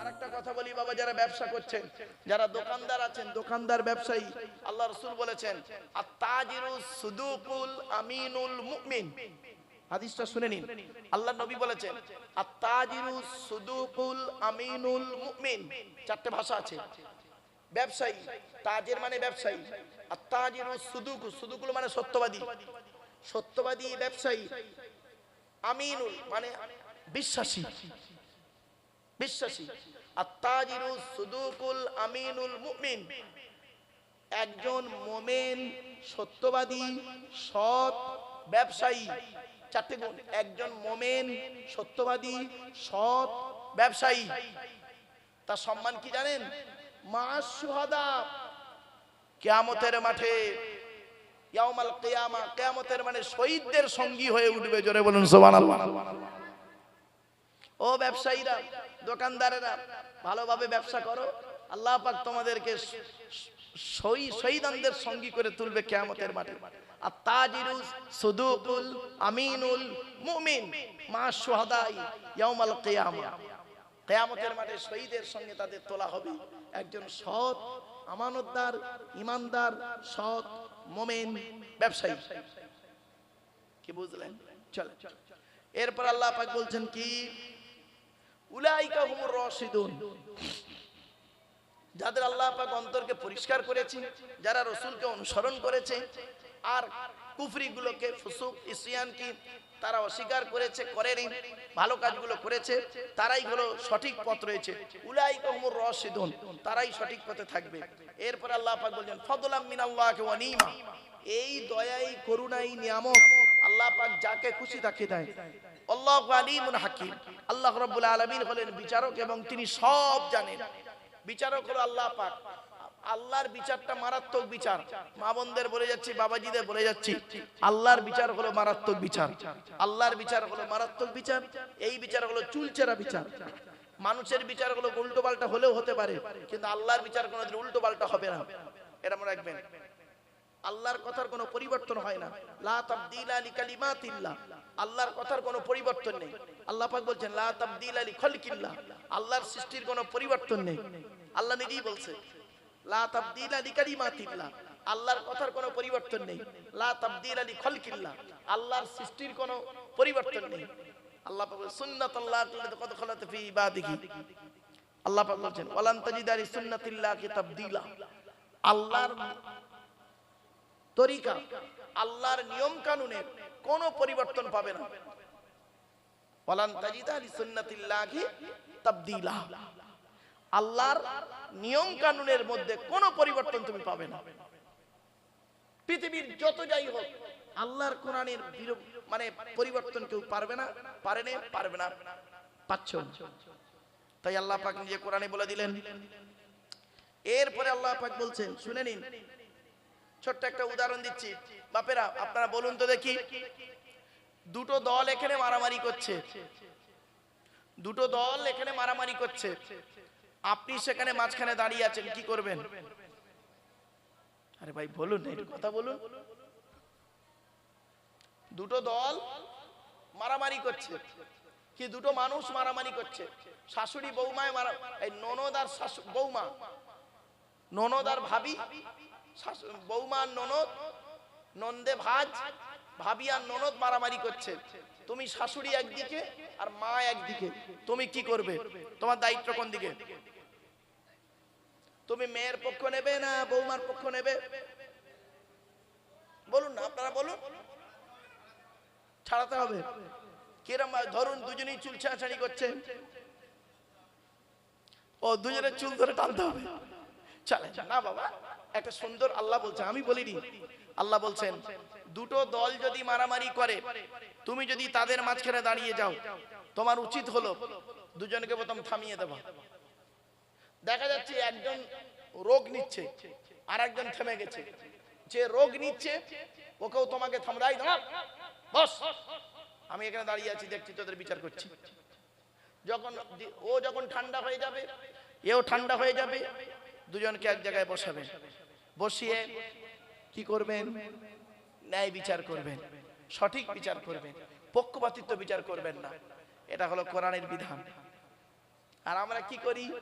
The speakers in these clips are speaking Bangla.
আরেকটা কথা বলি বাবা, যারা ব্যবসা করছেন, যারা দোকানদার আছেন, দোকানদার ব্যবসায়ী, আল্লাহ রসুল বলেছেন সুদুকুল আমিনুল হাদিসটা নিন। নবী বলেছেন সুদুকুল আমিনুল চারটে ভাষা আছে। ব্যবসায়ী, তাজের মানে ব্যবসায়ী। আত্তাজিরু সুদুকু, সুদুকুল মানে সত্যবাদী। সত্যবাদী ব্যবসায়ী, আমিনুল মানে বিশ্বাসী। বিশ্বাসী। আত্তাজিরু সুদুকুল আমিনুল মুমিন। একজন মোমেন, সত্যবাদী, সৎ ব্যবসায়ী। চারটে গুণ। একজন মোমেন, সত্যবাদী, সৎ ব্যবসায়ী। তার সম্মান কি জানেন? মা সুহাদা। কিয়ামতের মাঠে কিয়ামতের মানে শহীদদের সঙ্গী হয়ে উঠবে। জোরে বলুন, সুবহানাল্লাহ। ও ব্যবসায়ীরা, দোকানদারেরা, ভালোভাবে ব্যবসা করো। আল্লাহ পাক তোমাদেরকে শহীদ শহীদানদের সঙ্গী করে তুলবে কিয়ামতের মাঠে। আর তাজিরু সুদুকুল, আমিনুল মুমিন মা সুহাদাই ইয়াউমাল কিয়ামা। কিয়ামতের মাঠে শহীদের সঙ্গে তাদের তোলা হবে একজন সৎ, আমানতদার, ইমানদার, সৎ, মোমেন ব্যবসায়ী। কি বুঝলেন? চলে এরপর আল্লাহ পাক বলছেন কি? উলাইকা হুমুর রাশিদুন। যাদের আল্লাহ পাক অন্তরকে পরিষ্কার করেছে যারা রসুলকে অনুসরণ করেছে আর কুফরিগুলোকে ফুসুক, ইসিয়ানকে তারা অস্বীকার করেছে, করেনি, ভালো কাজগুলো করেছে, তারাই হলো সঠিক পথ রয়েছে। উলাইকা হুমুর রাশিদুন, তারাই সঠিক পথে থাকবে। এরপর আল্লাহ পাক বলছেন, ফদলাম মিনাল্লাহি ওয়া নিমা। এই দয়াই, করুণাই, নিয়ামত আল্লাহ পাক যাকে খুশি তাকে দেয়। আল্লাহ আলিমুন হাকিম। আল্লাহ রাব্বুল আলামিন হলেন বিচারক এবং তিনি সব জানেন। বিচারক হলো আল্লাহ পাক। আল্লাহর বিচারটা মারাত্মক বিচার। মা বোনদের বলে যাচ্ছি, বাবাজিদের বলে যাচ্ছি, আল্লাহর বিচার হলো মারাত্মক বিচার। আল্লাহর বিচার হলো মারাত্মক বিচার। এই বিচার হলো চুলচেরা বিচার। মানুষের বিচার হলো উল্টো পাল্টা হলেও হতে পারে, কিন্তু আল্লাহর বিচার কোনোদিন উল্টো পাল্টা হবে না। এটা মনে রাখবেন। আল্লাহর কথার কোনো পরিবর্তন হয় না। লা তাবদিলা লিকালিমাতিল্লাহ আল্লাহর কথার কোনো পরিবর্তন নেই। আল্লাহ পাক বলছেন, লা তাবদিলা লিখালকিল্লাহ আল্লাহর সৃষ্টির কোনো পরিবর্তন নেই। আল্লাহ নিজেই বলছে, লা তাবদিলা লিকালিমাতিল্লাহ আল্লাহর কথার কোনো পরিবর্তন নেই। লা তাবদিলা লিখালকিল্লাহ আল্লাহর সৃষ্টির কোনো পরিবর্তন নেই। আল্লাহ পাক সুন্নাতাল্লাহ আল্লাতী কদ খালাত ফি ইবাদিহি আল্লাহ পাক বলছেন, ওয়ালান তাজিদা লিসুন্নাতিল্লাহি তাবদিলা। আল্লাহর তরিকা, আল্লাহর নিয়ম কানুনের কোনো পরিবর্তন পাবে না। আল্লাহর নিয়ম কানুনের মধ্যে কোনো পরিবর্তন তুমি পাবে না। পৃথিবীর যত যাই হোক, আল্লাহর কোরআনের মানে পরিবর্তন কেউ পারবে না, পারে না, পারবে না, পাচ্ছ তাই আল্লাহ পাক নিজে কোরআনে বলে দিলেন। এরপরে আল্লাহ পাক বলছেন, শুনে নিন ছোট্ট একটা উদাহরণ দিচ্ছি। বাপেরা, আপনারা বলুন তো দেখি। দুটো দল এখানে মারামারি করছে। দুটো দল এখানে মারামারি করছে। আপনি সেখানে মাঝখানে দাঁড়িয়ে আছেন, কি করবেন? আরে ভাই, বলুন একটু কথা বলুন। দুটো দল মারামারি করছে। কি দুটো মানুষ মারামারি করছে? শাশুড়ি বৌমায় মারা এই ননদ আর বৌমা। ননদ আর ভাবি বৌমা ননদ, নন্দে ভাজ ভাবি ননদ মারামারি করছে। তুমি শাশুড়ি একদিকে আর মা একদিকে। তুমি কি করবে? তোমার দায়িত্ব কোন দিকে? তুমি মেয়ের পক্ষ নেবে না বৌমার পক্ষ নেবে? বলুন না, আপনারা বলুন। ছাড়াতে হবে। কিরম ধরুন দুজনেই চুল ছাড়াছাড়ি করছে। ও, দুজনের চুল ধরে টানতে হবে। চলে না বাবা। একটা সুন্দর আল্লাহ বলছে, আমি বলিনি। আল্লাহ বলছেন, দুটো দল যদি মারামারি করে, তুমি যদি তাদের মাঝখানে দাঁড়িয়ে যাও, তোমার উচিত হলো দুজনকে প্রথম থামিয়ে দেওয়া। দেখা যাচ্ছে একজন রোগ নিচ্ছে আর একজন থেমে গেছে। যে রোগ নিচ্ছে, ওকেও তোমাকে থামড়াই দাঁড়া বস, আমি এখানে দাঁড়িয়ে আছি, দেখছি তোদের বিচার করছি। যখন ও যখন ঠান্ডা হয়ে যাবে, এও ঠান্ডা হয়ে যাবে দুজনকে এক জায়গায় বসাবেন। বসিয়ে কি করবেন? ন্যায় বিচার করবেন। সঠিক বিচার করবেন। পক্ষপাতিত্ব বিচার করবেন না। এটা হলো কোরআনের বিধান। আর আমরা কি করি?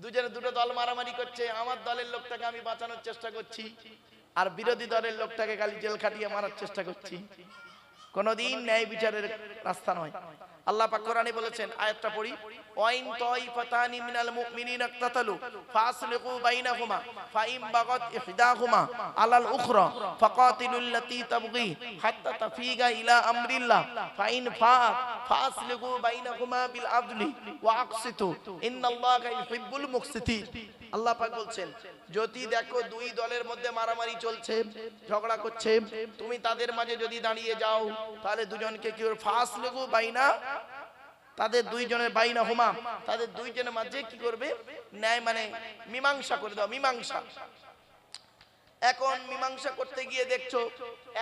দুজনে দুটো দল মারামারি করছে। আমার দলের লোকটাকে আমি বাঁচানোর চেষ্টা করছি। আর বিরোধী দলের লোকটাকে খালি জেল খাটিয়ে মারার চেষ্টা করছি। কোনদিন ন্যায় বিচারের রাস্তা নয়। আল্লাহ পাক কোরআনে বলেছেন, আয়াতটা পড়ি, ওয়াইন তাইফাতানি মিনাল মুমিনিনা ইকতাতালু, ফাসলিকু বাইনাহুমা ফাইম বাগাত ইহদাহুমা আলাল উখরা, ফাকাতিলুল লাতী তাবগি, হাত্তা তাফিগা ইলা আমরিল্লাহ, ফাইন ফাআত ফাসলিকু বাইনাহুমা বিল আদলি, ওয়া আকসিতু, ইন্নাল্লাহা ইউহিব্বুল মুকসিতিন। আল্লাহ পাক বলছেন, যদি দেখো দুই দলের মধ্যে মারামারি চলছে, ঝগড়া করছে, তুমি তাদের মাঝে যদি দাঁড়িয়ে যাও, তাহলে দুজনকে কি ফাঁস লেগু বাইনা তাদের দুইজনের বাইনা হুমা। তাদের দুইজনের মাঝে কি করবে? ন্যায় মানে মীমাংসা করে দাও, মীমাংসা। এখন মীমাংসা করতে গিয়ে দেখছ,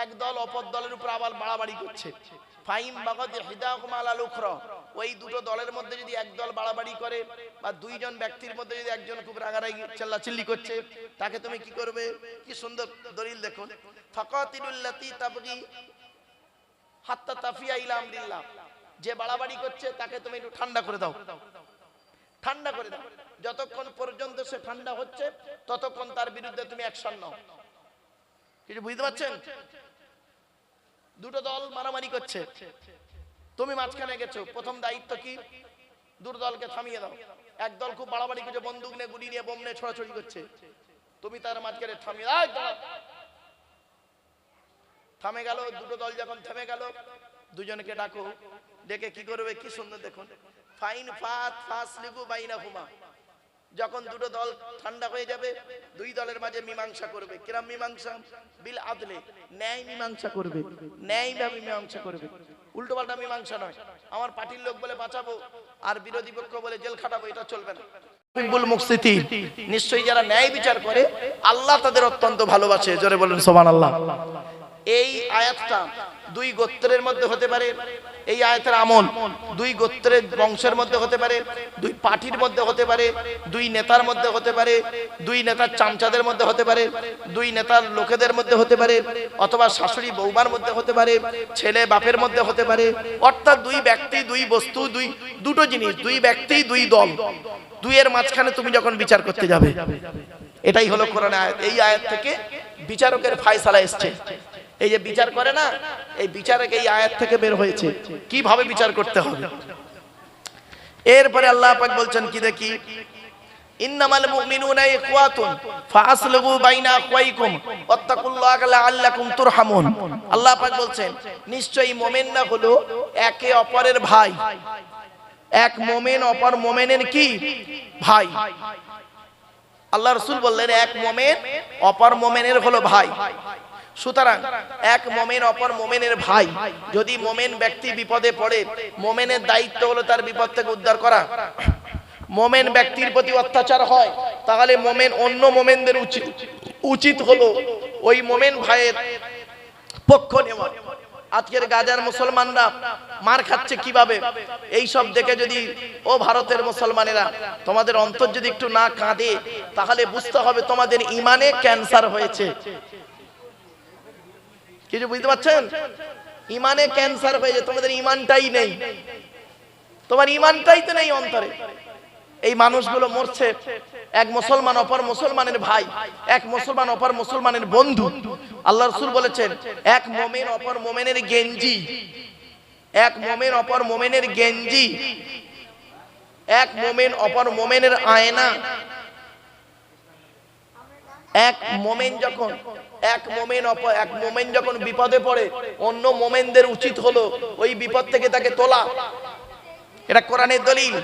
এক দল অপর দলের উপর আবার বাড়াবাড়ি করছে। ফাইম বাগদ হিদাকুমা আলা লুখরা ওই দুটো দলের মধ্যে যদি এক দল বাড়াবাড়ি করে বা দুইজন ব্যক্তির মধ্যে যদি একজন খুব রাগারাগি, চিল্লাচিল্লি করছে, তাকে তুমি কি করবে? কি সুন্দর দলিল দেখো ফাকাতিলুল্লাতি তাবগি হাত্তা তাফিয়া ইলা আমরিল্লাহ। যে বাড়াবাড়ি করছে, তাকে তুমি একটু ঠান্ডা করে দাও। ঠান্ডা করে দাও। যতক্ষণ পর্যন্ত সে ঠান্ডা হচ্ছে, ততক্ষণ তার বিরুদ্ধে তুমি অ্যাকশন নাও। কিছু বুঝতে পারছেন? দুটো দল মারামারি করছে। তুমি মাঝখানে গেছো। প্রথম দায়িত্ব কি? দুটো দলকে থামিয়ে দাও। এক দল খুব বাড়াবাড়ি করছে, বন্দুক নিয়ে গুলি নিয়ে বোম নিয়ে ছোড়াছড়ি করছে। তুমি তার মাঝখানে থামিয়ে। থামে গেল, দুটো দল যখন থেমে গেল, দুজনকে ডাকো। ডেকে কি করবে, কি সুন্দর দেখুন। ফাইন ফাত ফাস লিগু বাইনা হুমা যখন দুটো দল ঠান্ডা হয়ে যাবে, দুই দলের মাঝে মীমাংসা করবে। কিরাম মীমাংসা? বিল আদলে। ন্যায় মীমাংসা করবে। ন্যায় ভাবে মীমাংসা করবে। উল্টো পাল্টা মীমাংসা নয়। আমার পার্টির লোক বলে বাঁচাবো, আর বিরোধী পক্ষ বলে জেল খাটাবো, এটা চলবে না। নিশ্চয়ই যারা ন্যায় বিচার করে, আল্লাহ তাদের অত্যন্ত ভালোবাসে। জোরে বলুন সোমান আল্লাহ এই আয়াতটা দুই গোত্রের মধ্যে হতে পারে এই আয়াতের আমল দুই গোত্রের বংশের মধ্যে হতে পারে, দুই পার্টির মধ্যে হতে পারে, দুই নেতার মধ্যে হতে পারে, দুই নেতার চামচাদের মধ্যে হতে পারে, দুই নেতার লোকেদের মধ্যে হতে পারে অথবা শাশুড়ি বৌমার মধ্যে হতে পারে, ছেলে বাপের মধ্যে হতে পারে। অর্থাৎ দুই ব্যক্তি, দুই বস্তু, দুই, দুটো জিনিস, দুই ব্যক্তি, দুই দল। দুইয়ের মাঝখানে তুমি যখন বিচার করতে যাবে, এটাই হলো কোরআন আয়াত। এই আয়াত থেকে বিচারকের ফায়সালা এসছে। এই যে বিচার করে না, এই বিচারক এই আয়াত থেকে বের হয়েছে। কীভাবে বিচার করতে হবে? এরপরে আল্লাহ পাক বলছেন, কি দেখি? ইন্নামাল মুমিনুনা ইখওয়াতুন ফাসলুহু বাইনা আখওয়াইকুম, ওয়াত্তাকুল্লাহা লাআল্লাকুম তুরহামুন। আল্লাহ পাক বলছেন, নিশ্চয়ই মুমিনরা হলো একে অপরের ভাই। এক মোমেন অপর মোমেনের কি? ভাই। আল্লাহ রসুল বললেন, এক মোমেন অপর মোমেনের হলো ভাই। সুতরাং এক মোমেন অপর মোমেনের ভাই, যদি মোমেন ব্যক্তি বিপদে পড়ে, মোমেনের দায়িত্ব হলো তার বিপদ থেকে উদ্ধার করা। মোমেন ব্যক্তির প্রতি অত্যাচার হয়, তাহলে মোমেন অন্য মোমেনদের উচিত উচিত হলো ওই মোমেন ভাইয়ের পক্ষ নেওয়া। আজকের গাজার মুসলমানরা মার খাচ্ছে কীভাবে? এই সব দেখে যদি, ও ভারতের মুসলমানেরা, তোমাদের অন্তর যদি একটু না কাঁদে, তাহলে বুঝতে হবে তোমাদের ইমানে ক্যান্সার হয়েছে। কিছু বুঝতে পারছেন? ইমানে ক্যান্সার হয়েছে তোমাদের ইমানটাই নেই। তোমার ইমানটাই তো নেই অন্তরে। এই মানুষগুলো মরছে। এক মুসলমান অপর মুসলমানের ভাই, এক মুসলমান অপর মুসলমানের বন্ধু। আল্লাহ রসুল বলেছেন, এক মোমেন অপর মোমেনের গেঞ্জি। এক মোমেন অপর মোমেনের গেঞ্জি। এক মোমেন অপর মোমেনের আয়না। এক মোমেন যখন, এক মোমেন এক মোমেন যখন বিপদে পড়ে, অন্য মোমেনদের উচিত হলো ওই বিপদ থেকে তাকে তোলা। এটা কোরআনের দলিল।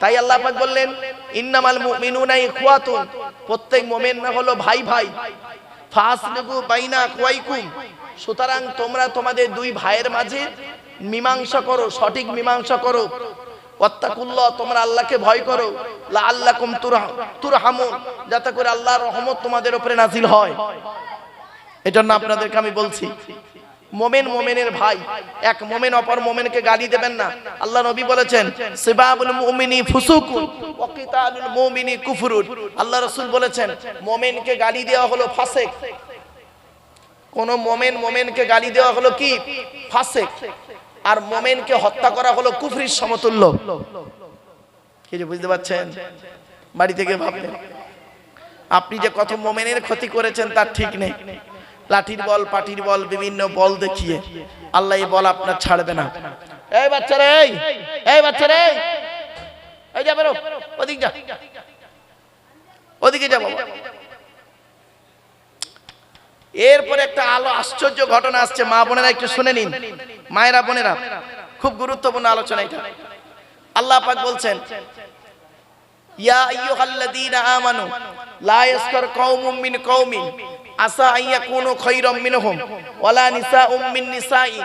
তাই আল্লাহ পাক বললেন, ইন্নামাল মুমিনুনা ইখওয়াতুন। প্রত্যেক মুমিনরা হলো ভাই ভাই। ফাসলিগু বাইনা আখওয়াইকুম সুতরাং তোমরা তোমাদের দুই ভাইয়ের মাঝে মীমাংসা করো, সঠিক মীমাংসা করো। ওয়াত্তাকুল্লাহ, তোমরা আল্লাহকে ভয় করো। লাআল্লাকুম তুরহা- তুরহামুন, যাতে করে আল্লাহর রহমত তোমাদের উপরে নাজিল হয়। এজন্য আপনাদেরকে আমি বলছি, মোমেন মোমেনের ভাই, এক মোমেন অপর মোমেনকে গালি দেবেন না। আল্লাহ নবী বলেছেন, সিবাবুল মুমিনি ফুসুকুন, ওয়া কিতালুল মুমিনি আল্লাহ রাসূল বলেছেন, মোমেনকে গালি দেওয়া হলো ফাসেক। কোন মোমেন মোমেনকে গালি দেওয়া হলো কি? ফাসেক। আর মোমেনকে হত্যা করা হলো কুফরির সমতুল্য। কি যে বুঝতে পারছেন? বাড়ি থেকে ভাবলেন, আপনি যে কত মোমেনের ক্ষতি করেছেন তার ঠিক নেই। লাঠির বল, পাটির বল, বিভিন্ন বল দেখিয়ে আল্লাহ এই বল আপনার ছাড়বে না। এই বাচ্চারা, এই এই বাচ্চারা, এই এই যা বেরো, ওদিক যা। ওদিকে যাব এরপরে একটা আলো আশ্চর্য ঘটনা আসছে। মা বোনেরা একটু শুনে নিন। মায়েরা বোনেরা, খুব গুরুত্বপূর্ণ আলোচনা এটা। আল্লাহ পাক বলছেন, ইয়া আইয়ুহাল্লাযীনা আমানু, লা ইয়াসকার কওমুম মিন কওমিন, আসা আইয়াকুনু খায়রাম মিনহুম, ওয়ালা নিসাউম মিন নিসাইন।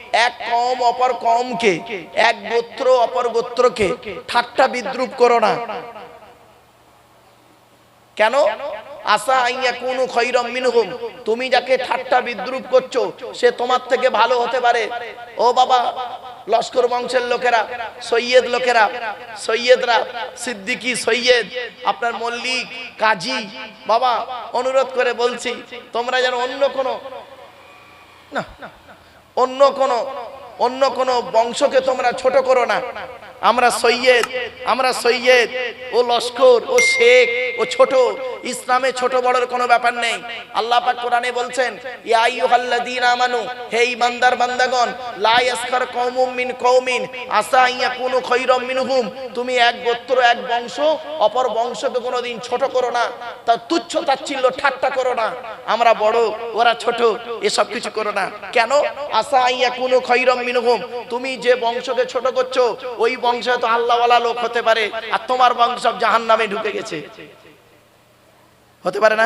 এক কম অপর কমকে, এক গোত্র অপর গোত্রকে, ঠাট্টা বিদ্রুপ করো না। কেন? আসা আইয়া কোন খৈরম মিনহুম। তুমি যাকে ঠাট্টা বিদ্রুপ করছ, সে তোমার থেকে ভালো হতে পারে। ও বাবা, লস্কর বংশের লোকেরা, সৈয়দ লোকেরা, সৈয়দরা, সিদ্দিকি সৈয়দ, আপনার মল্লিক, কাজী, বাবা, অনুরোধ করে বলছি, তোমরা যেন অন্য কোনো না। অন্য কোনো অন্য কোনো বংশকে তোমরা ছোট করো না। আমরা সৈয়দ আমরা সৈয়দ। ও লস্কর, ও শেখ, ও ছোট। ইসলামে ছোট বড়র কোনো ব্যাপার নেই। আল্লাহ পাক কোরআনে বলছেন, ইয়া আইয়ুহাল্লাযীনা আমানু, হে ঈমানদার বান্দাগণ, লা ইয়াসখার কওমুম মিন কওমিন, আসা আইয়াকুনু খায়রাম মিনহুম। তুমি এক গোত্র, এক বংশ, অপর বংশকে কোনোদিন ছোট করো না। তা তুচ্ছ তাচ্ছিল্য ঠাট্টা করো না। আমরা বড়, ওরা ছোট, এসব কিছু করো না। কেন? আসা আইয়া কোনো খৈরম মিনহুম। তুমি যে বংশকে ছোট করছ, ওই বংশে তো আল্লাহওয়ালা লোক হতে পারে, আর তোমার বংশ জাহান নামে ঢুকে গেছে। হতে পারে না?